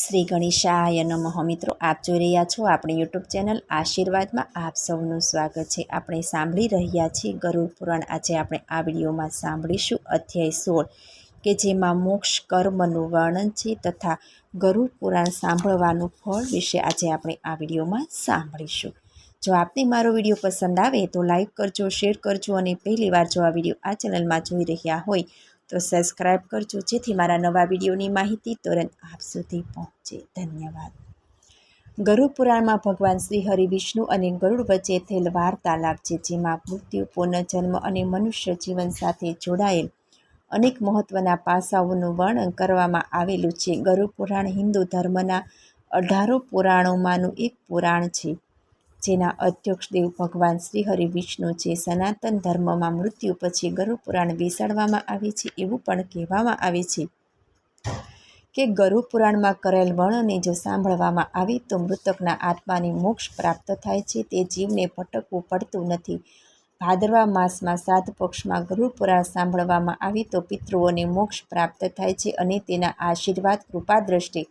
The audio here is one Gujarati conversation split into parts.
શ્રી ગણેશાય નમઃ. મિત્રો, આપ જોઈ રહ્યા છો આપણી યુટ્યુબ ચેનલ આશીર્વાદમાં આપ સૌનું સ્વાગત છે. આપણે સાંભળી રહ્યા છીએ ગરુડ પુરાણ. આજે આપણે આ વિડીયોમાં સાંભળીશું અધ્યાય સોળ, કે જેમાં મોક્ષ કર્મનું વર્ણન છે તથા ગરુડ પુરાણ સાંભળવાનું ફળ વિશે આજે આપણે આ વિડીયોમાં સાંભળીશું. જો આપને મારો વીડિયો પસંદ આવે તો લાઈક કરજો, શેર કરજો અને પહેલીવાર જો આ વીડિયો આ ચેનલમાં જોઈ રહ્યા હોય તો સબસ્ક્રાઈબ કરજો, જેથી મારા નવા વિડીયોની માહિતી તુરંત આપ સુધી પહોંચે. ધન્યવાદ. ગરુડ પુરાણમાં ભગવાન શ્રી હરિ વિષ્ણુ અને ગરુડ વચ્ચે થયેલ વાર્તાલાપ છે, જેમાં મૃત્યુ પુનર્જન્મ અને મનુષ્ય જીવન સાથે જોડાયેલ અનેક મહત્ત્વના પાસાઓનું વર્ણન કરવામાં આવેલું છે. ગરુડ પુરાણ હિન્દુ ધર્મના અઢારો પુરાણોમાંનું એક પુરાણ છે. જેના અધ્યક્ષ દેવ ભગવાન શ્રી હરિ વિષ્ણુ છે સનાતન ધર્મમાં મૃત્યુ પછી ગરુપુરાણ બેસાડવામાં આવે છે એવું પણ કહેવામાં આવે છે. કે ગરુપુરાણમાં કરેલ વર્ણને જો સાંભળવામાં આવે તો મૃતકના આત્માને મોક્ષ પ્રાપ્ત થાય છે, તે જીવને ભટકવું પડતું નથી. ભાદરવા માસમાં સાત પક્ષમાં ગરુપુરાણ સાંભળવામાં આવે તો પિતૃઓને મોક્ષ પ્રાપ્ત થાય છે અને તેના આશીર્વાદ કૃપા દ્રષ્ટિ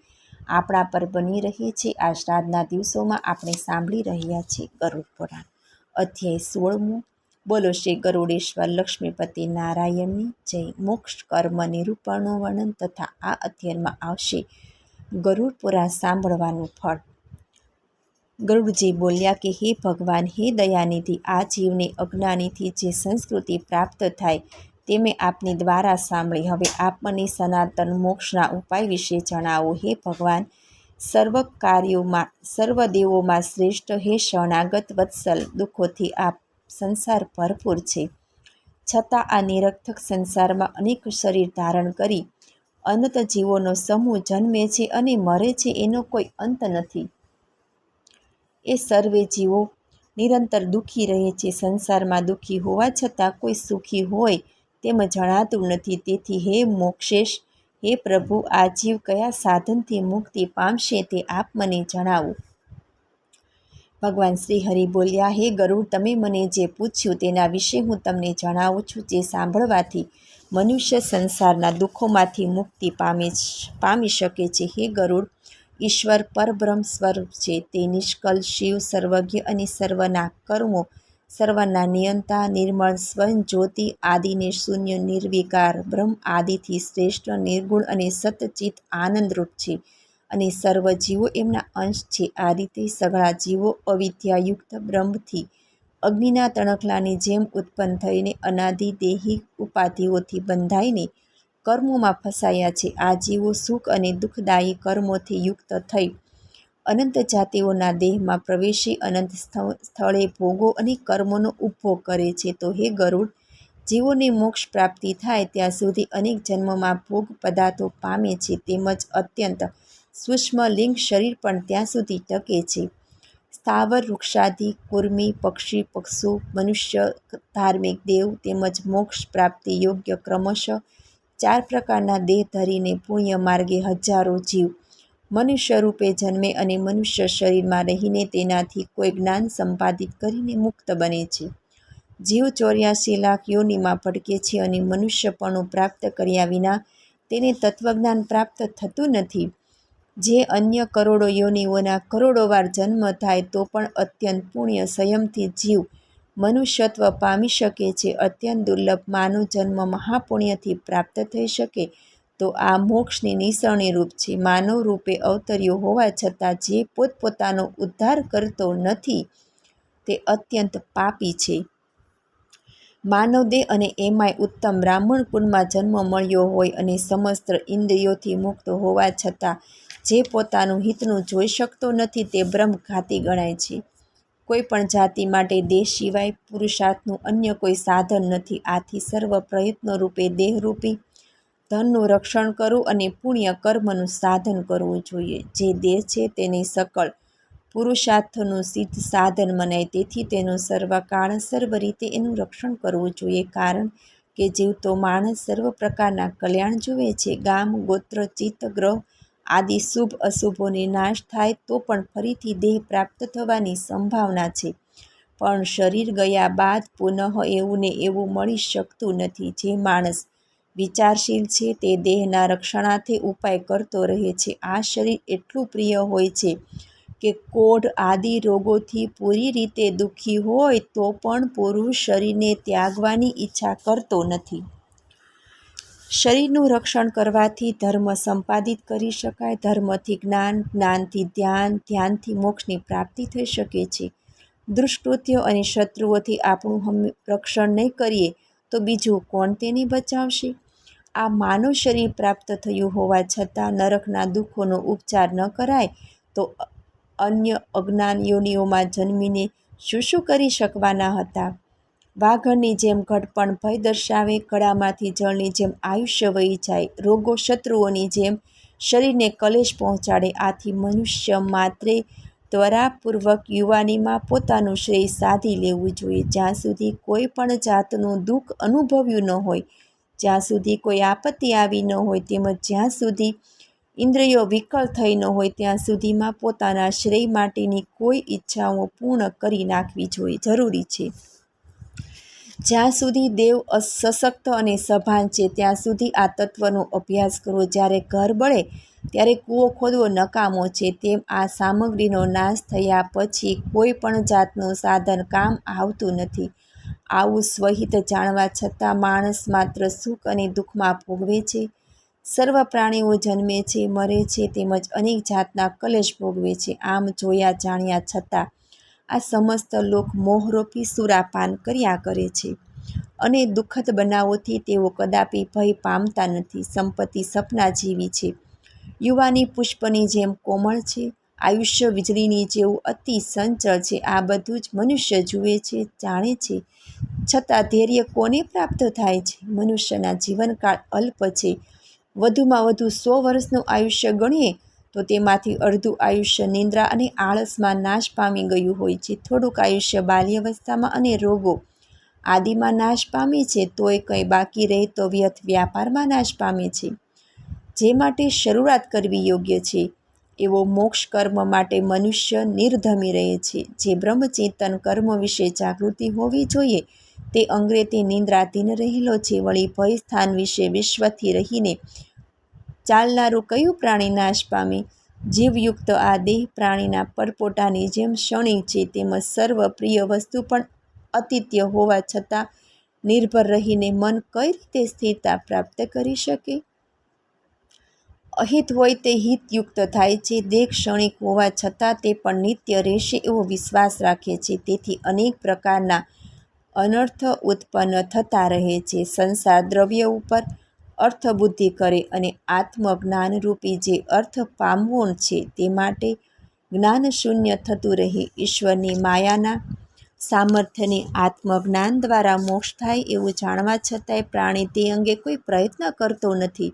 આપણા પર બની રહી છે આ શ્રાદ્ધના દિવસોમાં આપણે સાંભળી રહ્યા છીએ ગરુડ પુરાણ. અધ્યાય સોળમું. બોલો શ્રી ગરુડેશ્વર લક્ષ્મીપતિ નારાયણની જય. મોક્ષ કર્મ નિરૂપણનું વર્ણન તથા આ અધ્યયનમાં આવશે ગરુડ પુરાણ સાંભળવાનું ફળ. ગરુડજી બોલ્યા કે, હે ભગવાન, હે દયાનિધિ, આ જીવને અજ્ઞાનીથી જે સંસ્કૃતિ પ્રાપ્ત થાય તે મેં આપની દ્વારા સાંભળી. હવે આપ મને સનાતન મોક્ષના ઉપાય વિશે જણાવો. હે ભગવાન સર્વ કાર્યોમાં સર્વ દેવોમાં શ્રેષ્ઠ હે શરણાગત વત્સલ. દુઃખોથી આપ સંસાર ભરપૂર છે. છતાં આ નિરર્થક સંસારમાં અનેક શરીર ધારણ કરી અનંત જીવોનો સમૂહ જન્મે છે અને મરે છે એનો કોઈ અંત નથી. એ સર્વે જીવો નિરંતર દુઃખી રહે છે. સંસારમાં દુઃખી હોવા છતાં કોઈ સુખી હોય તેમ જણાતું નથી. તેથી હે મોક્ષેશ, હે પ્રભુ, આ જીવ કયા સાધનથી મુક્તિ પામશે તે આપ મને જણાવો. ભગવાન શ્રી હરિ બોલ્યા, હે ગરુડ, તમે મને જે પૂછ્યું તેના વિશે હું તમને જણાવું છું, જે સાંભળવાથી મનુષ્ય સંસારના દુઃખોમાંથી મુક્તિ પામે પામી શકે છે. હે ગરુડ, ઈશ્વર પરબ્રહ્મ સ્વરૂપ છે. તે નિષ્કલ શિવ, સર્વજ્ઞ અને સર્વના કર્મો સર્વના નિયંતા, નિર્મળ, સ્વયં જ્યોતિ આદિને શૂન્ય, નિર્વિકાર, બ્રહ્મ આદિથી શ્રેષ્ઠ, નિર્ગુણ અને સતચિત આનંદરૂપ છે. અને સર્વ જીવો એમના અંશ છે. આ રીતે સઘળા જીવો અવિદ્યાયુક્ત બ્રહ્મથી અગ્નિના તણખલાની જેમ ઉત્પન્ન થઈને અનાદિ દેહી ઉપાધિઓથી બંધાઈને કર્મોમાં ફસાયા છે. આ જીવો સુખ અને દુઃખદાયી કર્મોથી યુક્ત થઈ અનંત જાતિઓના દેહમાં પ્રવેશી અનંત સ્થળે ભોગો અને કર્મોનો ઉપભોગ કરે છે. તો હે ગરુડ જીવોને મોક્ષ પ્રાપ્તિ થાય, ત્યાં સુધી અનેક જન્મમાં ભોગ પદાર્થો પામે છે, તેમજ અત્યંત સૂક્ષ્મ લિંગ શરીર પણ ત્યાં સુધી ટકે છે. સ્થાવર, વૃક્ષાદિ, કુર્મી, પક્ષી પક્ષુ મનુષ્ય, ધાર્મિક દેવ તેમજ મોક્ષ પ્રાપ્તિ યોગ્ય ક્રમશઃ ચાર પ્રકારના દેહ ધરીને પુણ્ય માર્ગે હજારો જીવ મનુષ્ય રૂપે જન્મે અને મનુષ્ય શરીરમાં રહીને તેનાથી કોઈ જ્ઞાન સંપાદિત કરીને મુક્ત બને છે. જીવ ચોર્યાસી લાખ યોનિમાં ભટકે છે અને મનુષ્યપણું પ્રાપ્ત કર્યા વિના તેને તત્વજ્ઞાન પ્રાપ્ત થતું નથી. જે અન્ય કરોડો યોનિઓના કરોડો વાર જન્મ થાય તો પણ અત્યંત પુણ્ય સંયમથી જીવ મનુષ્યત્વ પામી શકે છે. અત્યંત દુર્લભ માનવ જન્મ મહાપુણ્યથી પ્રાપ્ત થઈ શકે તો આ મોક્ષની નિસરણી રૂપ છે. માનવ રૂપે અવતર્યો હોવા છતાં જે પોતપોતાનો ઉદ્ધાર કરતો નથી, તે અત્યંત પાપી છે. માનવ દેહ અને એમાંય ઉત્તમ બ્રાહ્મણ કુળમાં જન્મ મળ્યો હોય અને સમસ્ત ઇન્દ્રિયોથી મુક્ત હોવા છતાં જે પોતાનું હિતનું જોઈ શકતો નથી, તે બ્રહ્મઘાતી ગણાય છે. કોઈ પણ જાતિ માટે દેહ સિવાય પુરુષાર્થનું અન્ય કોઈ સાધન નથી. આથી સર્વ પ્રયત્નો રૂપે દેહરૂપી ધનનું રક્ષણ કરવું અને પુણ્ય કર્મનું સાધન કરવું જોઈએ. જે દેહ છે તેની સકળ પુરુષાર્થનું સિદ્ધ સાધન મનાય. તેથી તેનું સર્વકાળ સર્વ રીતે એનું રક્ષણ કરવું જોઈએ. કારણ કે જીવતો માણસ સર્વ પ્રકારના કલ્યાણ જુએ છે. ગામ, ગોત્ર, ચિત્ત, ગ્રહ આદિ શુભ અશુભોને નાશ થાય તો પણ ફરીથી દેહ પ્રાપ્ત થવાની સંભાવના છે. પણ શરીર ગયા બાદ પુનઃ એવું ને એવું મળી શકતું નથી. જે માણસ વિચારશીલ છે, તે દેહના રક્ષણાર્થે ઉપાય કરતો રહે છે. આ શરીર એટલું પ્રિય હોય છે કે કોઢ આદિ રોગોથી પૂરી રીતે દુઃખી હોય તો પણ પુરુષ શરીરને ત્યાગવાની ઈચ્છા કરતો નથી. શરીરનું રક્ષણ કરવાથી ધર્મ સંપાદિત કરી શકાય. ધર્મથી જ્ઞાન, જ્ઞાનથી ધ્યાન, ધ્યાનથી મોક્ષની પ્રાપ્તિ થઈ શકે છે. દુષ્કૃત્યો અને શત્રુઓથી આપણું રક્ષણ નહીં કરીએ તો બીજું કોણ તેને બચાવશે? આ માનવ શરીર પ્રાપ્ત થયું હોવા છતાં નરકના દુઃખોનો ઉપચાર ન કરાય, તો અન્ય અજ્ઞાન યોનિઓમાં જન્મીને શું શું કરી શકવાના હતા? વાઘણની જેમ ઘટપણ ભય દર્શાવે, કળામાંથી જળની જેમ આયુષ્ય વહી જાય, રોગો શત્રુઓની જેમ શરીરને કલેશ પહોંચાડે, આથી મનુષ્ય માત્રે ત્વરાપૂર્વક યુવાનીમાં પોતાનું શ્રેય સાધી લેવું જોઈએ. જ્યાં સુધી કોઈ પણ જાતનું દુઃખ અનુભવ્યું ન હોય જ્યાં સુધી કોઈ આપત્તિ આવી ન હોય તેમજ જ્યાં સુધી ઇન્દ્રિયો વિકલ થઈ ન હોય ત્યાં સુધીમાં પોતાના શ્રેય માટેની કોઈ ઈચ્છાઓ પૂર્ણ કરી નાખવી જોઈએ જરૂરી છે. જ્યાં સુધી દેવ સશક્ત અને સભાન છે ત્યાં સુધી આ તત્વનો અભ્યાસ કરવો જ્યારે ઘર બળે ત્યારે કૂવો ખોદવો નકામો છે તેમ આ સામગ્રીનો નાશ થયા પછી કોઈ પણ જાતનું સાધન કામ આવતું નથી. આવું સ્વહિત જાણવા છતાં માણસ માત્ર સુખ અને દુઃખમાં ભોગવે છે. સર્વ પ્રાણીઓ જન્મે છે, મરે છે, તેમજ અનેક જાતના કલેશ ભોગવે છે. આમ જોયા જાણ્યા છતાં આ સમસ્ત લોક મોહરોપી સુરાપાન કર્યા કરે છે. અને દુઃખદ બનાવોથી તેઓ કદાપી ભય પામતા નથી. સંપત્તિ સપના જેવી છે. યુવાની પુષ્પની જેમ કોમળ છે. આયુષ્ય વીજળીની જેવું અતિ સંચળ છે. આ બધું જ મનુષ્ય જુએ છે, જાણે છે. છતાં ધૈર્ય કોને પ્રાપ્ત થાય છે? મનુષ્યના જીવનકાળ અલ્પ છે. વધુમાં વધુ સો વર્ષનું આયુષ્ય ગણીએ તો તેમાંથી અડધું આયુષ્ય નિંદ્રા અને આળસમાં નાશ પામી ગયું હોય છે. થોડુંક આયુષ્ય બાલ્યાવસ્થામાં અને રોગો આદિમાં નાશ પામે છે, તોય કંઈ બાકી રહે તો વ્યર્થ વ્યાપારમાં નાશ પામે છે. જે માટે શરૂઆત કરવી યોગ્ય છે. એવો મોક્ષ કર્મ માટે મનુષ્ય નિર્ધમી રહે છે. જે બ્રહ્મચેતન કર્મ વિશે જાગૃતિ હોવી જોઈએ, તે અંગ્રે તે નિંદ્રાધીન રહેલો છે. વળી ભય સ્થાન વિશે વિશ્વથી રહીને ચાલનારું કયું પ્રાણી નાશ પામે? જીવયુક્ત આ દેહ પ્રાણીના પરપોટાની જેમ ક્ષણિક છે તેમજ સર્વ પ્રિય વસ્તુ પણ અતિત્ય હોવા છતાં નિર્ભર રહીને મન કઈ રીતે સ્થિરતા પ્રાપ્ત કરી શકે? અહિત હોય તે હિતયુક્ત થાય છે. દેહ ક્ષણિક હોવા છતાં તે પણ નિત્ય રહેશે એવો વિશ્વાસ રાખે છે. તેથી અનેક પ્રકારના અનર્થ ઉત્પન્ન થતા રહે છે. સંસાર દ્રવ્ય ઉપર અર્થબુદ્ધિ કરે અને આત્મજ્ઞાનરૂપી જે અર્થ પામવો છે તે માટે જ્ઞાન શૂન્ય થતું રહે. ઈશ્વરની માયાના સામર્થ્યને આત્મજ્ઞાન દ્વારા મોક્ષ થાય એવું જાણવા છતાંય પ્રાણી તે અંગે કોઈ પ્રયત્ન કરતો નથી.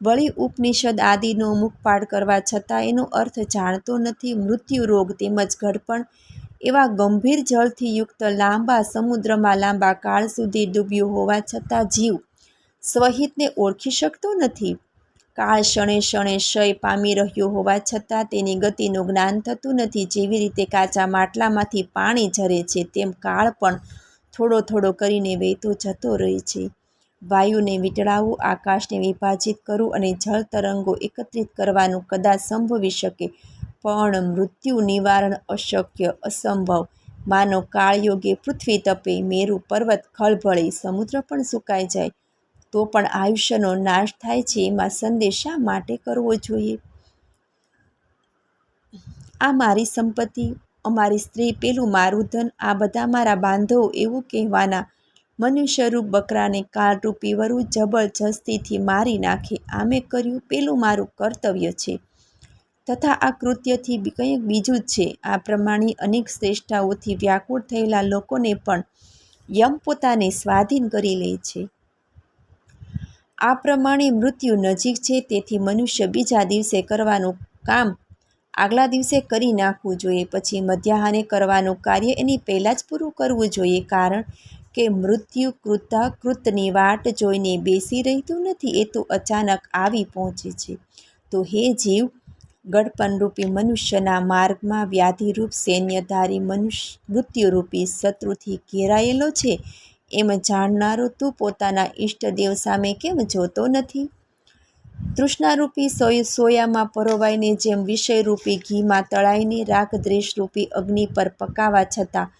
વળી ઉપનિષદ આદિનો મુખપાઠ કરવા છતાં એનો અર્થ જાણતો નથી. મૃત્યુ રોગ તેમજ ઘડપણ એવા ગંભીર જળથી યુક્ત લાંબા સમુદ્રમાં લાંબા કાળ સુધી ડૂબ્યું હોવા છતાં જીવ સ્વહિતને ઓળખી શકતો નથી. કાળ ક્ષણે ક્ષણે ક્ષય પામી રહ્યો હોવા છતાં તેની ગતિનું જ્ઞાન થતું નથી. જેવી રીતે કાચા માટલામાંથી પાણી ઝરે છે, તેમ કાળ પણ થોડો થોડો કરીને વહેતો જતો રહે છે. વાયુને વીંટળાવવું આકાશને વિભાજિત કરવું અને જળ તરંગો એકત્રિત કરવાનું કદાચ સંભવી શકે. પણ મૃત્યુ નિવારણ અશક્ય, અસંભવ. માનો કાળયોગે પૃથ્વી તપે, મેરુ પર્વત ખળભળે સમુદ્ર પણ સુકાઈ જાય. તો પણ આયુષ્યનો નાશ થાય છે, એમાં સંદેશ શા માટે કરવો જોઈએ? આ મારી સંપત્તિ, અમારી સ્ત્રી પેલું મારું ધન, આ બધા મારા બાંધવો એવું કહેવાના મનુષ્યરૂપ બકરાને કાળરૂપી વરુ જબરજસ્તીથી મારી નાખે. આમે કર્યું પેલું મારું કર્તવ્ય છે. તથા આ કૃત્યથી કંઈક બીજું જ છે. આ પ્રમાણે અનેક શ્રેષ્ઠાઓથી વ્યાકુળ થયેલા લોકોને પણ યમ પોતાને સ્વાધીન કરી લે છે. આ પ્રમાણે મૃત્યુ નજીક છે. તેથી મનુષ્ય બીજા દિવસે કરવાનું કામ આગલા દિવસે કરી નાખવું જોઈએ. પછી મધ્યાહને કરવાનું કાર્ય એની પહેલાં જ પૂરું કરવું જોઈએ. કારણ કે મૃત્યુ કૃતા કૃતની વાટ જોઈને બેસી રહેતું નથી, એ તો અચાનક આવી પહોંચે છે. તો હે જીવ, ગડપનરૂપી મનુષ્યના માર્ગમાં વ્યાધિરૂપ સૈન્યધારી મનુષ્ય મૃત્યુરૂપી શત્રુથી ઘેરાયેલો છે, એમ જાણનારો તું પોતાના ઈષ્ટદેવ સામે કેમ જોતો નથી? તૃષ્ણારૂપી સોય સોયામાં પરોવાઈને જેમ વિષયરૂપી ઘીમાં તળાઈને રાગ દ્વેષરૂપી અગ્નિ પર પકાવા છતાં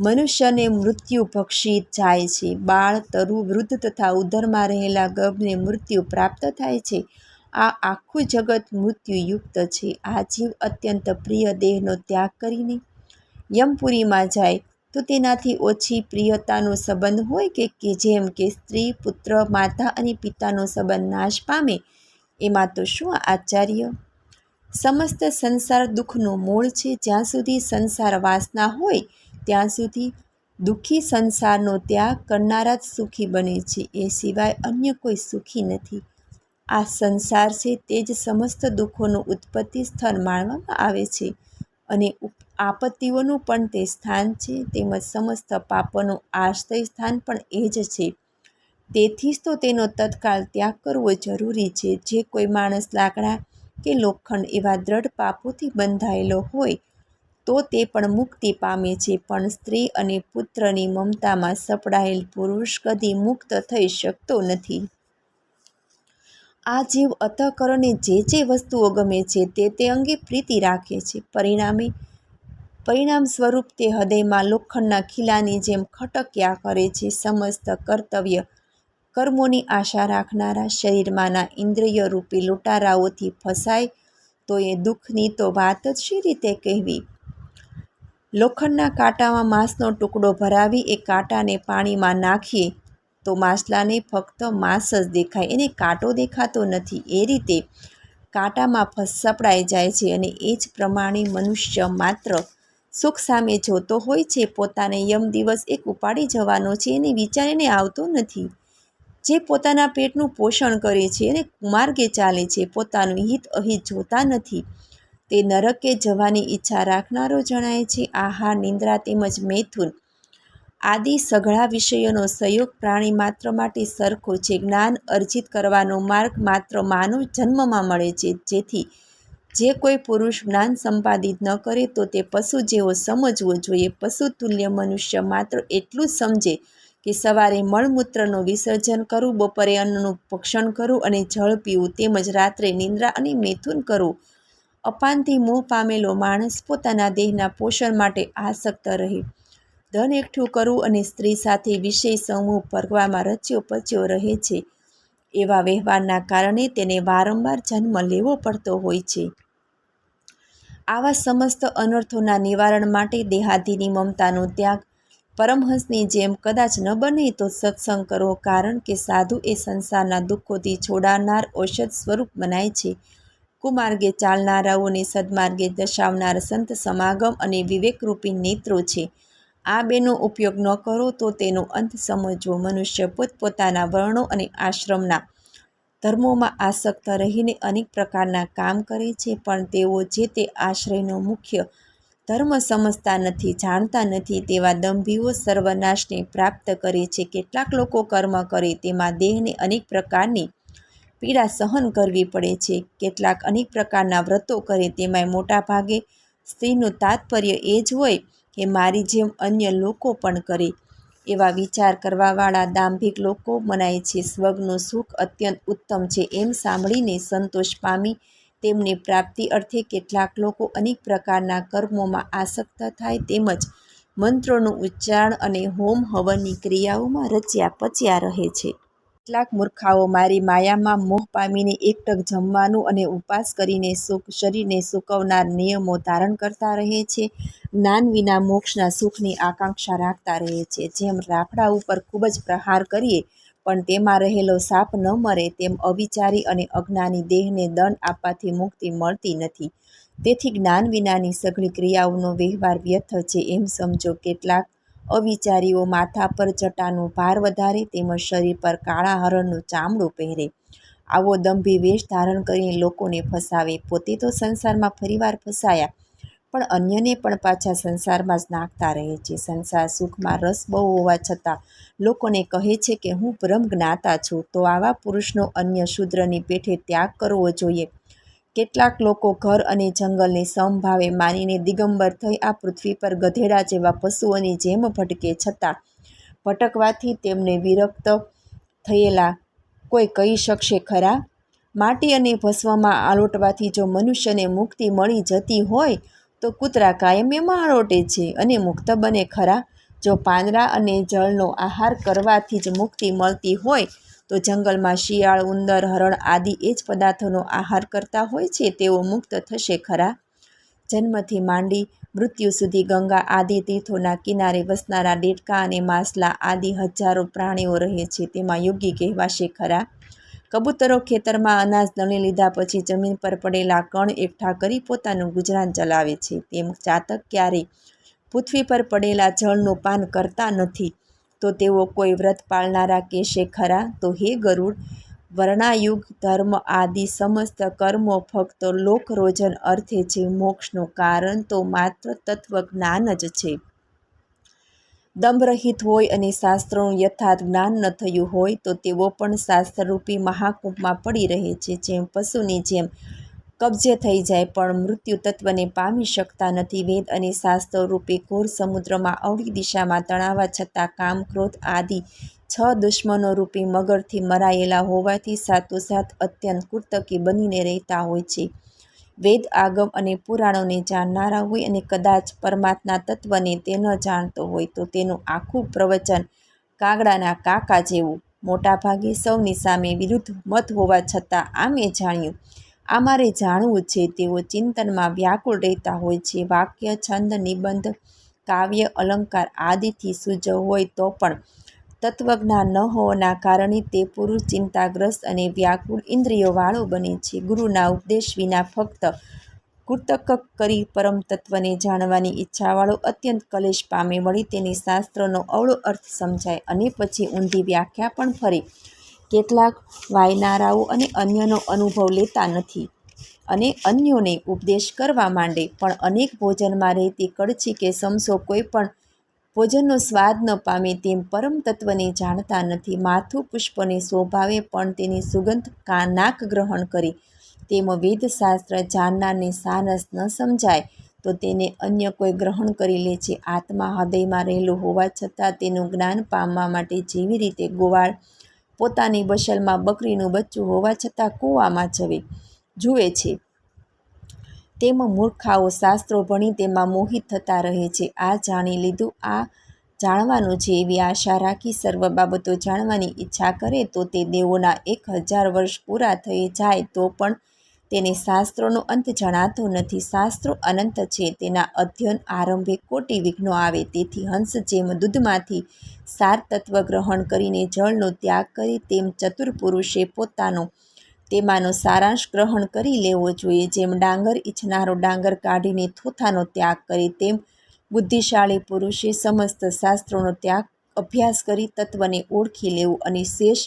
મનુષ્યને મૃત્યુ ભક્ષી જાય છે. બાળ, તરુ, વૃદ્ધ તથા ઉદરમાં રહેલા ગર્ભને મૃત્યુ પ્રાપ્ત થાય છે. આ આખું જગત મૃત્યુયુક્ત છે. આ જીવ અત્યંત પ્રિય દેહનો ત્યાગ કરીને યમપુરીમાં જાય. તો તેનાથી ઓછી પ્રિયતાનો સંબંધ હોય કે કે જેમ કે સ્ત્રી, પુત્ર, માતા અને પિતાનો સંબંધ નાશ પામે, એમાં તો શું આચાર્ય? સમસ્ત સંસાર દુઃખનું મૂળ છે. જ્યાં સુધી સંસાર વાસના હોય ત્યાં સુધી દુઃખી સંસારનો ત્યાગ કરનારા જ સુખી બને છે. એ સિવાય અન્ય કોઈ સુખી નથી. આ સંસાર છે તે જ સમસ્ત દુઃખોનું ઉત્પત્તિ સ્થળ માનવામાં આવે છે અને આપત્તિઓનું પણ તે સ્થાન છે. તેમજ સમસ્ત પાપોનું આશ્રય સ્થાન પણ એ જ છે. તેથી જ તો તેનો તત્કાળ ત્યાગ કરવો જરૂરી છે. જે કોઈ માણસ લાકડા કે લોખંડ એવા દ્રઢ પાપોથી બંધાયેલો હોય તો તે પણ મુક્તિ પામે છે. પણ સ્ત્રી અને પુત્રની મમતામાં સપડાયેલ પુરુષ કદી મુક્ત થઈ શકતો નથી. આ જીવ અંતઃકરણને જે જે વસ્તુઓ ગમે છે તે તે અંગે પ્રીતિ રાખે છે. પરિણામે, પરિણામ સ્વરૂપ તે હૃદયમાં લોખંડના ખીલાની જેમ ખટક્યા કરે છે. સમસ્ત કર્તવ્ય કર્મોની આશા રાખનારા શરીરમાંના ઇન્દ્રિય રૂપી લૂંટારાઓથી ફસાય, તો એ દુઃખની તો વાત જ શી રીતે કહેવી? લોખંડના કાંટામાં માંસનો ટુકડો ભરાવી એ કાંટાને પાણીમાં નાખીએ તો માછલાને ફક્ત માંસ જ દેખાય. એને કાંટો દેખાતો નથી. એ રીતે કાંટામાં સપડાઈ જાય છે અને એ જ પ્રમાણે મનુષ્ય માત્ર સુખ સામે જોતો હોય છે. પોતાને યમ દિવસ એક ઉપાડી જવાનો છે એને વિચારીને આવતો નથી. જે પોતાના પેટનું પોષણ કરે છે એને કુમાર્ગે ચાલે છે. પોતાનું હિત અહિત જોતા નથી. તે નરકે જવાની ઈચ્છા રાખનારો જણાય છે. આહાર, નિંદ્રા તેમજ મૈથુન આદિ સઘળા વિષયોનો સહયોગ પ્રાણી માત્ર માટે સરખો છે. જ્ઞાન અર્જિત કરવાનો માર્ગ માત્ર માનવ જન્મમાં મળે છે. જેથી જે કોઈ પુરુષ જ્ઞાન સંપાદિત ન કરે તો તે પશુ જેવો સમજવો જોઈએ. પશુ તુલ્ય મનુષ્ય માત્ર એટલું સમજે કે સવારે મળમૂત્રનું વિસર્જન કરવું બપોરે અન્નનું ભક્ષણ કરવું અને જળ પીવું તેમજ રાત્રે નિંદ્રા અને મૈથુન કરવું અપાનથી મોહ પામેલો માણસ પોતાના દેહના પોષણ માટે આસક્ત રહે. ધન એકઠું કરવું અને સ્ત્રી સાથે વિષય સમૂહ ભરવામાં રચ્યો પચ્યો રહે છે. એવા વ્યવહારના કારણે તેને વારંવાર જન્મ લેવો પડતો હોય છે. આવા સમસ્ત અનર્થોના નિવારણ માટે દેહાદીની મમતાનો ત્યાગ, પરમહંસની જેમ કદાચ ન બને તો સત્સંગ કરવો કારણ કે સાધુ એ સંસારના દુઃખોથી છોડાનાર ઔષધ સ્વરૂપ મનાય છે. કુમાર્ગે ચાલનારાઓને સદમાર્ગે દર્શાવનાર સંત સમાગમ અને વિવેકરૂપી નેત્રો છે. આ બેનો ઉપયોગ ન કરો તો તેનો અંત સમજવો. મનુષ્ય પોતપોતાના વર્ણો અને આશ્રમના ધર્મોમાં આસક્ત રહીને અનેક પ્રકારના કામ કરે છે, પણ તેઓ જે તે આશ્રયનો મુખ્ય ધર્મ સમજતા નથી, જાણતા નથી, તેવા દંભીઓ સર્વનાશને પ્રાપ્ત કરે છે. કેટલાક લોકો કર્મ કરે, તેમાં દેહને અનેક પ્રકારની પીડા સહન કરવી પડે છે. કેટલાક અનેક પ્રકારના વ્રતો કરે, તેમાંય મોટા ભાગે સ્ત્રીનું તાત્પર્ય એ જ હોય કે મારી જેમ અન્ય લોકો પણ કરે. એવા વિચાર કરવાવાળા દાંભિક લોકો મનાય છે. સ્વર્ગનું સુખ અત્યંત ઉત્તમ છે. એમ સાંભળીને સંતોષ પામી તેમની પ્રાપ્તિ અર્થે કેટલાક લોકો અનેક પ્રકારના કર્મોમાં આસક્ત થાય તેમજ મંત્રોનું ઉચ્ચારણ અને હોમ હવનની ક્રિયાઓમાં રચ્યા પચ્યા રહે છે. કેટલાક મૂર્ખાઓ મારી માયામાં મોહ પામીને એકટક જમવાનું અને ઉપવાસ કરીને સુખ, શરીરને સૂકવનાર નિયમો ધારણ કરતા રહે છે. જ્ઞાન વિના મોક્ષના સુખની આકાંક્ષા રાખતા રહે છે. જેમ રાફડા ઉપર ખૂબ જ પ્રહાર કરીએ, પણ તેમાં રહેલો સાપ ન મરે, તેમ અવિચારી અને અજ્ઞાની દેહને દંડ આપવાથી મુક્તિ મળતી નથી. તેથી જ્ઞાન વિનાની સઘળી ક્રિયાઓનો વ્યવહાર વ્યર્થ છે. એમ સમજો, કેટલાક અવિચારીઓ માથા પર જટાનું ભાર વધારે તેમજ શરીર પર કાળા હરણનું ચામડું પહેરે. આવો દંભી વેશ ધારણ કરીને લોકોને ફસાવે. પોતે તો સંસારમાં ફરીવાર ફસાયા, પણ અન્યને પણ પાછા સંસારમાં જ નાખતા રહે છે. સંસાર સુખમાં રસ બહુ હોવા છતાં લોકોને કહે છે કે, હું બ્રહ્મ જ્ઞાતા છું, તો આવા પુરુષનો અન્ય શૂદ્રની પેઠે ત્યાગ કરવો જોઈએ. કેટલાક લોકો ઘર અને જંગલને સમભાવે માનીને દિગંબર થઈ આ પૃથ્વી પર ગધેડા જેવા પશુઓની જેમ ભટકે છતાં ભટકવાથી તેમને વિરક્ત થયેલા કોઈ કહી શકશે ખરા? માટી અને ભસ્મમાં આલોટવાથી જો મનુષ્યને મુક્તિ મળી જતી હોય, તો કૂતરા કાયમ એમાં આલોટે છે અને મુક્ત બને ખરા? જો પાંદડા અને જળનો આહાર કરવાથી જ મુક્તિ મળતી હોય તો જંગલમાં શિયાળ, ઉંદર, હરણ આદિ એ જ પદાર્થોનો આહાર કરતા હોય છે, તેઓ મુક્ત થશે ખરા. જન્મથી માંડી મૃત્યુ સુધી ગંગા આદિ તીર્થોના કિનારે વસનારા ડેટકા અને માસલા આદિ હજારો પ્રાણીઓ રહે છે, તેમાં યોગી કહેવાશે ખરા. કબૂતરો ખેતરમાં અનાજ દણી લીધા પછી જમીન પર પડેલા કણ એકઠા કરી પોતાનું ગુજરાન ચલાવે છે, તેમ ચાતક ક્યારેય પૃથ્વી પર પડેલા જળનું પાન કરતા નથી. તો તેઓ કોઈ વ્રત પાળનારા કહેશે ખરા? તો હે ગરુડ, વર્ણાયુગ, ધર્મ આદિ સમસ્ત કર્મો ફક્ત લોકરોજન અર્થે છે. મોક્ષનું કારણ તો માત્ર તત્વજ્ઞાન જ છે. દંભરહિત હોય અને શાસ્ત્રોનું યથાર્થ જ્ઞાન ન થયું હોય તો તેઓ પણ શાસ્ત્રરૂપી મહાકુંભમાં પડી રહે છે. જેમ પશુની જેમ કબજે થઈ જાય, પણ મૃત્યુ તત્વને પામી શકતા નથી. વેદ અને શાસ્ત્રો રૂપે ઘોર સમુદ્રમાં અવળી દિશામાં તણાવા છતાં કામ, ક્રોધ આદિ છ દુશ્મનો રૂપી મગરથી મરાયેલા હોવાથી સાથોસાથ અત્યંત કુર્તકી બનીને રહેતા હોય છે. વેદ આગમ અને પુરાણોને જાણનારા હોય અને કદાચ પરમાત્મા તત્વને તે ન જાણતો હોય તો તેનું આખું પ્રવચન કાગડાના કાકા જેવું. મોટાભાગે સૌની સામે વિરુદ્ધ મત હોવા છતાં આમે જાણ્યું આ મારે જાણવું છે, તેઓ ચિંતનમાં વ્યાકુળ રહેતા હોય છે. વાક્ય, છંદ, નિબંધ, કાવ્ય, અલંકાર આદિથી સૂજવ હોય તો પણ તત્વજ્ઞાન ન હોવાના કારણે તે પુરુષ ચિંતાગ્રસ્ત અને વ્યાકુળ ઇન્દ્રિયોવાળો બને છે. ગુરુના ઉપદેશ વિના ફક્ત કૃતક કરી પરમ તત્વને જાણવાની ઈચ્છાવાળો અત્યંત કલેશ પામે વળી તેને શાસ્ત્રનો અવળો અર્થ સમજાય અને પછી ઊંધી વ્યાખ્યા પણ ફરે. કેટલાક વાયનારાઓ અને અન્યનો અનુભવ લેતા નથી અને અન્યોને ઉપદેશ કરવા માંડે. પણ અનેક ભોજનમાં રહેતી કડછી કે સમસો કોઈ પણ ભોજનનો સ્વાદ ન પામે તેમ પરમ તત્વને જાણતા નથી. માથું પુષ્પને સ્વભાવે પણ તેની સુગંધ નાક ગ્રહણ કરી. તેમ વેદશાસ્ત્ર જાણનારને સારસ ન સમજાય તો તેને અન્ય કોઈ ગ્રહણ કરી લે છે. આત્મા હૃદયમાં રહેલું હોવા છતાં તેનું જ્ઞાન પામવા માટે જેવી રીતે ગોવાળ પોતાની બશલમાં બકરીનું બચ્ચું હોવા છતાં કૂવામાં જવે જુએ છે. તેમાં મૂર્ખાઓ શાસ્ત્રો ભણી તેમાં મોહિત થતા રહે છે. આ જાણી લીધું, આ જાણવાનું છે એવી આશા રાખી સર્વ બાબતો જાણવાની ઈચ્છા કરે તો તે દેવોના એક હજાર વર્ષ પૂરા થઈ જાય તો પણ તેને શાસ્ત્રોનો અંત જણાતો નથી. શાસ્ત્રો અનંત છે. તેના અધ્યયન આરંભે કોટી વિઘ્નો આવે. તેથી હંસ જેમ દૂધમાંથી સાર તત્વ ગ્રહણ કરીને જળનો ત્યાગ કરે, તેમ ચતુર પુરુષે પોતાનો તેમાંનો સારાંશ ગ્રહણ કરી લેવો જોઈએ. જેમ ડાંગર ઈચ્છનારો ડાંગર કાઢીને થોથાનો ત્યાગ કરે, તેમ બુદ્ધિશાળી પુરુષે સમસ્ત શાસ્ત્રોનો ત્યાગ અભ્યાસ કરી તત્વને ઓળખી લેવું અને શેષ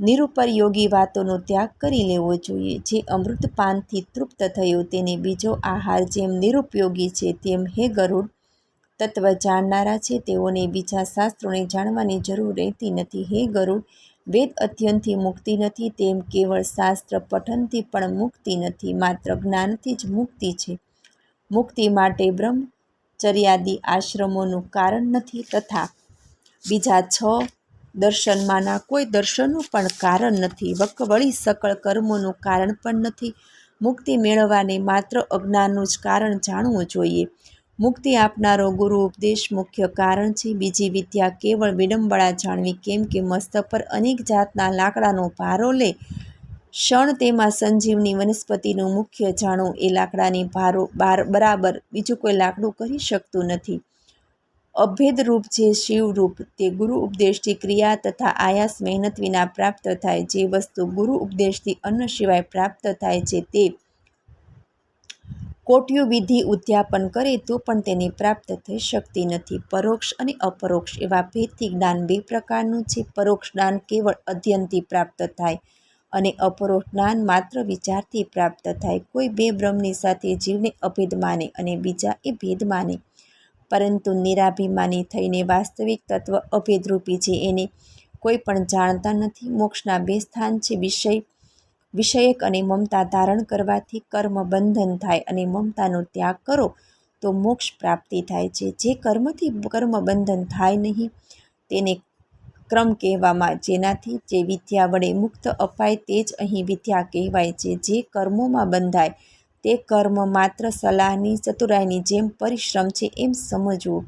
નિરુપરયોગી વાતોનો ત્યાગ કરી લેવો જોઈએ. જે અમૃતપાનથી તૃપ્ત થયો તેને બીજો આહાર જેમ નિરુપયોગી છે તેમ હે ગરુડ તત્વ જાણનારા છે. તેઓને બીજા શાસ્ત્રોને જાણવાની જરૂર રહેતી નથી. હે ગરુડ, વેદ અધ્યયનથી મુક્તિ નથી તેમ કેવળ શાસ્ત્ર પઠનથી પણ મુક્તિ નથી. માત્ર જ્ઞાનથી જ મુક્તિ છે. મુક્તિ માટે બ્રહ્મચર્યાદિ આશ્રમોનું કારણ નથી તથા બીજા છ દર્શનમાંના કોઈ દર્શનનું પણ કારણ નથી. વકવળી સકળ કર્મોનું કારણ પણ નથી. મુક્તિ મેળવવાને માત્ર અજ્ઞાનનું જ કારણ જાણવું જોઈએ. મુક્તિ આપનારો ગુરુ ઉપદેશ મુખ્ય કારણ છે. બીજી વિદ્યા કેવળ વિડંબણા જાણવી કેમ કે મસ્તક પર અનેક જાતના લાકડાનો ભારો લે. ક્ષણ તેમાં સંજીવની વનસ્પતિનું મુખ્ય જાણવું એ લાકડાની ભારો બાર, બરાબર બીજું કોઈ લાકડું કરી શકતું નથી. અભેદરૂપ જે શિવરૂપ તે ગુરુ ઉપદેશથી ક્રિયા તથા આયાસ મહેનત વિના પ્રાપ્ત થાય. જે વસ્તુ ગુરુ ઉપદેશથી અન્ન સિવાય પ્રાપ્ત થાય છે તે કોટ્યુ વિધિ ઉદ્યાપન કરે તો પણ તેને પ્રાપ્ત થઈ શકતી નથી. પરોક્ષ અને અપરોક્ષ એવા ભેદથી જ્ઞાન બે પ્રકારનું છે. પરોક્ષ જ્ઞાન કેવળ અધ્યયનથી પ્રાપ્ત થાય અને અપરોક્ષ જ્ઞાન માત્ર વિચારથી પ્રાપ્ત થાય. કોઈ બે બ્રહ્મની સાથે જીવને અભેદ માને અને બીજા એ ભેદ માને. પરંતુ નિરાભિમાની થઈને વાસ્તવિક તત્વ અભેદરૂપી છે. એને કોઈ પણ જાણતા નથી. મોક્ષના બે સ્થાન છે. વિષય, વિષયક અને મમતા ધારણ કરવાથી કર્મ બંધન થાય અને મમતાનો ત્યાગ કરો તો મોક્ષ પ્રાપ્તિ થાય છે. જે કર્મથી કર્મ બંધન થાય નહીં તેને ક્રમ કહેવામાં જેનાથી જે વિદ્યા વડે મુક્ત અપાય તે જ અહીં વિદ્યા કહેવાય છે. જે કર્મોમાં બંધાય તે કર્મ માત્ર સલાહની ચતુરાઈની જેમ પરિશ્રમ છે એમ સમજવું.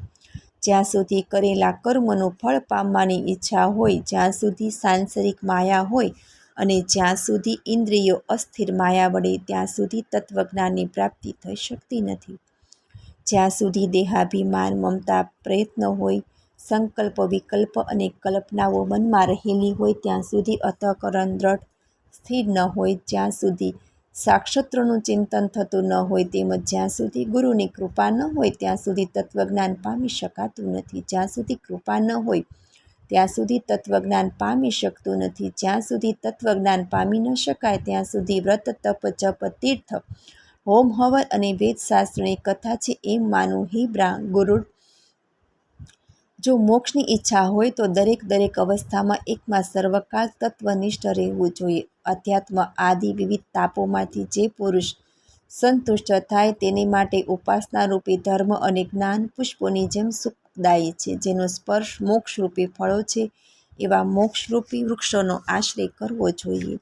જ્યાં સુધી કરેલા કર્મનું ફળ પામવાની ઈચ્છા હોય, જ્યાં સુધી સાંસારિક માયા હોય અને જ્યાં સુધી ઇન્દ્રિયો અસ્થિર માયા વડે, ત્યાં સુધી તત્વજ્ઞાનની પ્રાપ્તિ થઈ શકતી નથી. જ્યાં સુધી દેહાભિમાન, મમતા, પ્રયત્ન હોય, સંકલ્પ, વિકલ્પ અને કલ્પનાઓ મનમાં રહેલી હોય, ત્યાં સુધી અતઃકરણ દ્રઢ, સ્થિર ન હોય, જ્યાં સુધી સાક્ષત્રનું ચિંતન થતું ન હોય તેમજ જ્યાં સુધી ગુરુની કૃપા ન હોય ત્યાં સુધી તત્વજ્ઞાન પામી શકાતું નથી. જ્યાં સુધી કૃપા ન હોય ત્યાં સુધી તત્વજ્ઞાન પામી શકતું નથી. જ્યાં સુધી તત્વજ્ઞાન પામી ન શકાય ત્યાં સુધી વ્રત, તપ, જપ, તીર્થ, હોમ, હવન અને વેદશાસ્ત્રની કથા છે એમ માનવું હિબ્રા ગુરુડ જો મોક્ષની ઈચ્છા હોય તો દરેક દરેક અવસ્થામાં એકમાં સર્વકાળ તત્વનિષ્ઠ રહેવું જોઈએ. અધ્યાત્મ આદિ વિવિધ તાપોમાંથી જે પુરુષ સંતુષ્ટ થાય તેની માટે ઉપાસના રૂપી ધર્મ અને જ્ઞાન પુષ્પોની જેમ સુખદાયી છે, જેનો સ્પર્શ મોક્ષરૂપી ફળો છે એવા મોક્ષરૂપી વૃક્ષોનો આશ્રય કરવો જોઈએ.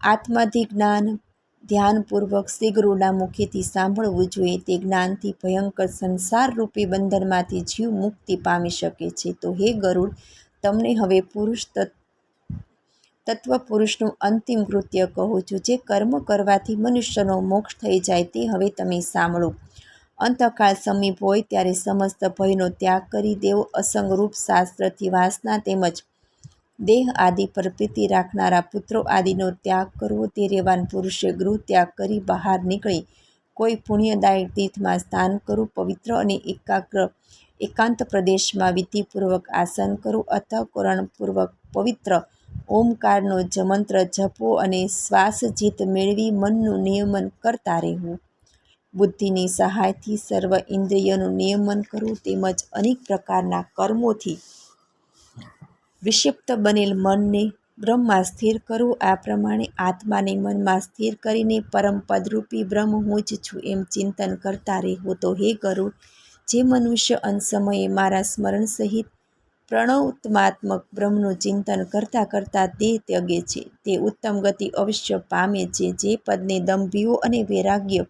આત્માધિ જ્ઞાન ધ્યાનપૂર્વક શ્રી મુખેથી સાંભળવું જોઈએ. તે જ્ઞાનથી ભયંકર સંસાર રૂપી બંધનમાંથી જીવ મુક્તિ પામી શકે છે. તો હે ગરુડ, તમને હવે પુરુષ તત્વ પુરુષનું અંતિમ કૃત્ય કહું છું. જે કર્મ કરવાથી મનુષ્યનો મોક્ષ થઈ જાય તે હવે તમે સાંભળો. અંતકાળ સમીપ હોય ત્યારે સમસ્ત ભયનો ત્યાગ કરી દેવો. અસંગરૂપ શાસ્ત્રથી વાસના તેમજ દેહ આદિ પર પ્રીતિ રાખનારા પુત્રો આદિનો ત્યાગ કરવો તે રેવાન પુરુષે ગૃહ ત્યાગ કરી બહાર નીકળી. કોઈ પુણ્યદાયક તીર્થમાં સ્નાન કરવું પવિત્ર અને એકાગ્ર એકાંત પ્રદેશમાં વિધિપૂર્વક આસન કરવું અથકરણપૂર્વક પવિત્ર ઓમકારનો જમંત્ર જપવો અને શ્વાસજીત મેળવી મનનું નિયમન કરતા રહેવું. બુદ્ધિની સહાયથી સર્વ ઇન્દ્રિયોનું નિયમન કરવું તેમજ અનેક પ્રકારના કર્મોથી વિક્ષિપ્ત બનેલ મનને બ્રહ્મમાં સ્થિર કરવું આ પ્રમાણે આત્માને મનમાં સ્થિર કરીને પરમ પદરૂપી બ્રહ્મ હું જ છું એમ ચિંતન કરતા રહેવું તો હે ગરુ, જે મનુષ્ય અંત સમયે મારા સ્મરણ સહિત પ્રણવત્માત્મક બ્રહ્મનું ચિંતન કરતાં કરતાં તે ત્યગે છે. તે ઉત્તમ ગતિ અવશ્ય પામે છે. જે પદને દંભીઓ અને વૈરાગ્ય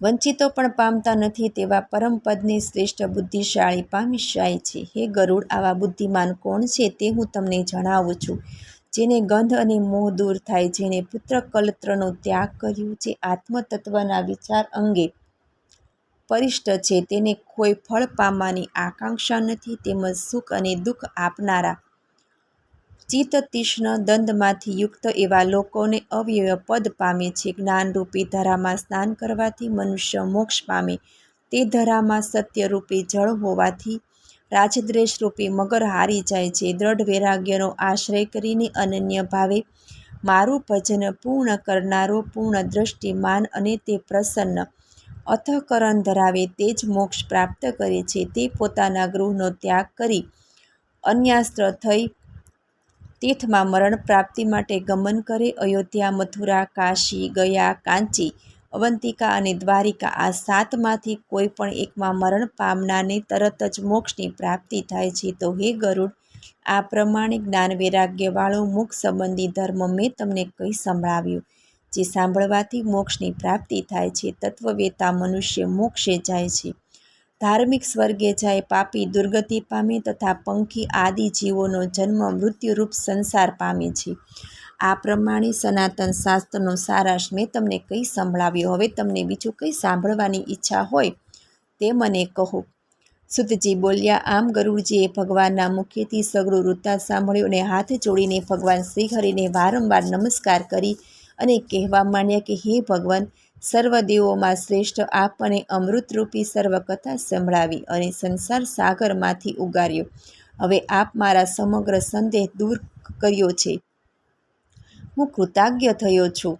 વંચિતો પણ પામતા નથી તેવા પરમપદની શ્રેષ્ઠ બુદ્ધિશાળી પામી જાય છે. હે ગરુડ, આવા બુદ્ધિમાન કોણ છે તે હું તમને જણાવું છું, જેને ગંધ અને મોહ દૂર થાય જેને પુત્ર કલત્રનો ત્યાગ કર્યો, જે આત્મતત્વના વિચાર અંગે પરિષ્ઠ છે. તેને કોઈ ફળ પામવાની આકાંક્ષા નથી, તેમજ સુખ અને દુઃખ આપનારા ચિત્ત તીક્ષ્ણ દંદમાંથી યુક્ત એવા લોકોને અવ્યય પદ પામે છે. જ્ઞાનરૂપી ધરામાં સ્નાન કરવાથી મનુષ્ય મોક્ષ પામે. તે ધરામાં સત્યરૂપી જળ હોવાથી રાજદ્રેષરૂપી મગર હારી જાય છે. દ્રઢ વૈરાગ્યનો આશ્રય કરીને અનન્ય ભાવે મારું ભજન પૂર્ણ કરનારો પૂર્ણ દ્રષ્ટિમાન અને તે પ્રસન્ન અથકરણ ધરાવે તે જ મોક્ષ પ્રાપ્ત કરે છે. તે પોતાના ગૃહનો ત્યાગ કરી અન્યાસ્ત્ર થઈ તીર્થમાં મરણ પ્રાપ્તિ માટે ગમન કરે અયોધ્યા, મથુરા, કાશી, ગયા, કાંચી, અવંતિકા અને દ્વારિકા આ સાતમાંથી કોઈ પણ એકમાં મરણ પામનારને તરત જ મોક્ષની પ્રાપ્તિ થાય છે. તો હે ગરુડ, આ પ્રમાણે જ્ઞાન વૈરાગ્યવાળો મોક્ષ સંબંધી ધર્મ મેં તમને કહી સંભળાવ્યું, જે સાંભળવાથી મોક્ષની પ્રાપ્તિ થાય છે. તત્વવેતા મનુષ્ય મોક્ષે જાય છે. ધાર્મિક સ્વર્ગે જાય પાપી દુર્ગતિ પામે તથા પંખી આદિ જીવોનો જન્મ મૃત્યુરૂપ સંસાર પામે છે. આ પ્રમાણે સનાતન શાસ્ત્રનો સારાંશ મેં તમને કંઈ સંભળાવ્યો. હવે તમને બીજું કંઈ સાંભળવાની ઈચ્છા હોય તે મને કહો. સુતજી બોલ્યા, આમ ગરુડજીએ ભગવાનના મુખ્યથી સગળું વૃત્તાંત સાંભળ્યું અને હાથ જોડીને ભગવાન શ્રીહરિને વારંવાર નમસ્કાર કરી અને કહેવા માંડ્યા કે, હે ભગવાન સર્વ દેવોમાં શ્રેષ્ઠ આપણે અમૃતરૂપી સર્વકથા સંભળાવી અને સંસાર સાગરમાંથી ઉગાર્યો. હવે આપ મારા સમગ્ર સંદેહ દૂર કર્યો છે. હું કૃતજ્ઞ થયો છું.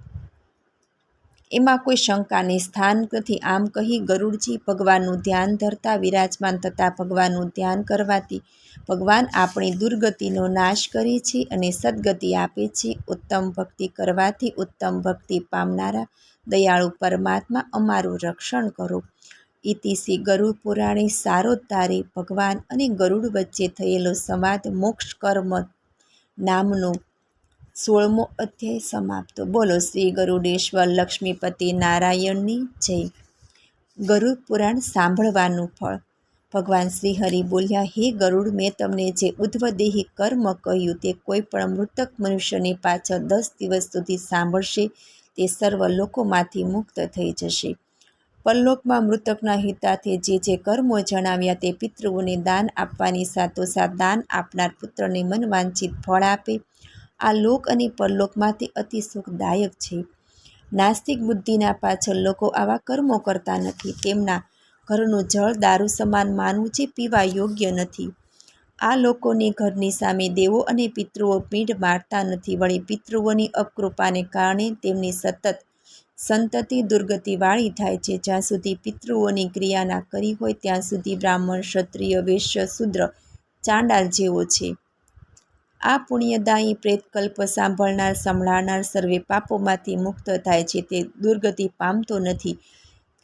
એમાં કોઈ શંકાને સ્થાન નથી. આમ કહી ગરુડજી ભગવાનનું ધ્યાન ધરતા વિરાજમાન થતાં ભગવાનનું ધ્યાન કરવાથી ભગવાન આપણી દુર્ગતિનો નાશ કરે છે અને સદગતિ આપે છે. ઉત્તમ ભક્તિ કરવાથી ઉત્તમ ભક્તિ પામનારા દયાળુ પરમાત્મા અમારું રક્ષણ કરો. ઇતિશ્રી ગરુડ પુરાણે સારોદ્ધારે ભગવાન અને ગરુડ વચ્ચે થયેલો સંવાદ, મોક્ષ કર્મ નામનો સોળમો અધ્યાય સમાપ્ત. બોલો, શ્રી ગરુડેશ્વર લક્ષ્મીપતિ નારાયણની જય. ગરુડ પુરાણ સાંભળવાનું ફળ. ભગવાન શ્રી હરિ બોલ્યા, હે ગરુડ, મેં તમને જે ઉદ્ધવદેહી કર્મ કહ્યું તે કોઈ પણ મૃતક મનુષ્યની પાછળ દસ દિવસ સુધી સાંભળશે તે સર્વ લોકોમાંથી મુક્ત થઈ જશે. પરલોકમાં મૃતકના હિતાથી જે જે કર્મો જણાવ્યા તે પિતૃઓને દાન આપવાની સાથોસાથ દાન આપનાર પુત્રને મનવાંછિત ફળ આપે. આ લોક અને પરલોકમાંથી અતિ સુખદાયક છે. નાસ્તિક બુદ્ધિના પાછળ લોકો આવા કર્મો કરતા નથી. તેમના ઘરનું જળ દારૂ સમાન માનવું જે પીવા યોગ્ય નથી. આ લોકોની ઘરની સામે દેવો અને પિતૃઓ પીંડ મારતા નથી, વળી પિતૃઓની અપકૃપાને કારણે તેમની સતત સંતતિ દુર્ગતિવાળી થાય છે. જ્યાં સુધી પિતૃઓની ક્રિયા ના કરી હોય, ત્યાં સુધી બ્રાહ્મણ, ક્ષત્રિય, વૈશ્ય, શુદ્ર, ચાંડાલ જેવો છે. આ પુણ્યદાયી પ્રેતકલ્પ સાંભળનાર, સંભળાનાર સર્વે પાપોમાંથી મુક્ત થાય છે. તે દુર્ગતિ પામતો નથી.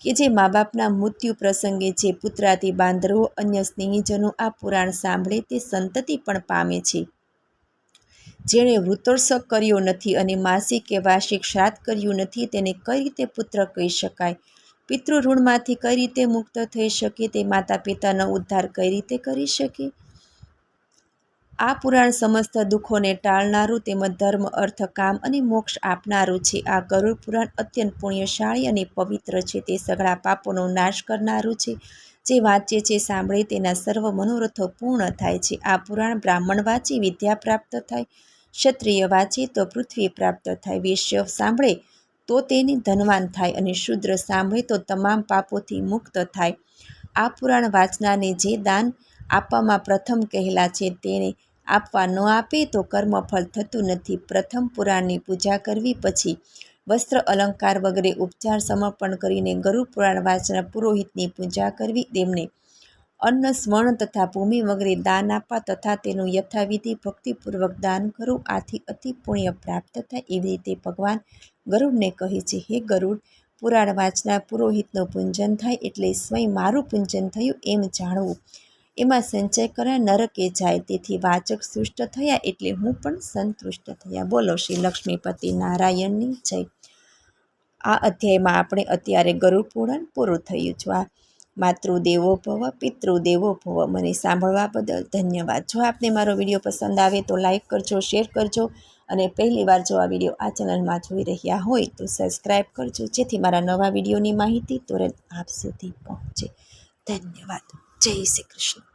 કે જે મા બાપના મૃત્યુ પ્રસંગે જે પુત્રાથી બાંધરો અન્ય સ્નેહીજનો આ પુરાણ સાંભળે તે સંતતિ પણ પામે છે. જેણે વૃતોત્સવ કર્યો નથી અને માસિક કે વાર્ષિક શ્રાદ્ધ કર્યું નથી તેને કઈ રીતે પુત્ર કહી શકાય? પિતૃ ઋણમાંથી કઈ રીતે મુક્ત થઈ શકે? તે માતા પિતાનો ઉદ્ધાર કઈ રીતે કરી શકે? આ પુરાણ સમસ્ત દુઃખોને ટાળનારું તેમજ ધર્મ, અર્થ, કામ અને મોક્ષ આપનારું છે. આ ગરુડ પુરાણ અત્યંત પુણ્યશાળી અને પવિત્ર છે. તે સઘળા પાપોનો નાશ કરનારું છે. જે વાંચે છે, સાંભળે તેના સર્વ મનોરથો પૂર્ણ થાય છે. આ પુરાણ બ્રાહ્મણ વાંચી વિદ્યા પ્રાપ્ત થાય, ક્ષત્રિય વાંચે તો પૃથ્વી પ્રાપ્ત થાય. વૈશ્ય સાંભળે તો તેની ધનવાન થાય અને શુદ્ર સાંભળે તો તમામ પાપોથી મુક્ત થાય. આ પુરાણ વાંચનારને જે દાન આપવામાં પ્રથમ કહેલા છે તેને આપવા ન આપે તો કર્મફળ થતું નથી. પ્રથમ પુરાણની પૂજા કરવી પછી વસ્ત્ર અલંકાર વગેરે ઉપચાર સમર્પણ કરીને ગરુડ પુરાણ વાંચના પુરોહિતની પૂજા કરવી, તેમને અન્ન સ્વર્ણ તથા ભૂમિ વગેરે દાન આપવા તથા તેનું યથાવિધિ ભક્તિપૂર્વક દાન કરવું આથી અતિ પુણ્ય પ્રાપ્ત થાય એવી રીતે ભગવાન ગરુડને કહે છે, હે ગરુડ, પુરાણ વાંચનાર પુરોહિતનું પૂજન થાય એટલે સ્વયં મારું પૂજન થયું એમ જાણવું. એમાં સંચય કરે, નરકે જાય. તેથી વાચક સૃષ્ટ થયા એટલે હું પણ સંતુષ્ટ થયા. બોલો શ્રી લક્ષ્મીપતિ નારાયણની જય. આ અધ્યાયમાં આપણે અત્યારે ગરુડ પુરાણ પૂરું થયું છે. આ માતૃદેવો ભવ, પિતૃદેવો ભવ. મને સાંભળવા બદલ ધન્યવાદ. જો આપને મારો વીડિયો પસંદ આવે તો લાઇક કરજો, શેર કરજો અને પહેલી વાર જો આ વીડિયો આ ચેનલમાં જોઈ રહ્યા હોય તો સબસ્ક્રાઈબ કરજો, જેથી મારા નવા વિડીયોની માહિતી તુરંત આપ સુધી પહોંચે. ધન્યવાદ. જય શ્રી કૃષ્ણ.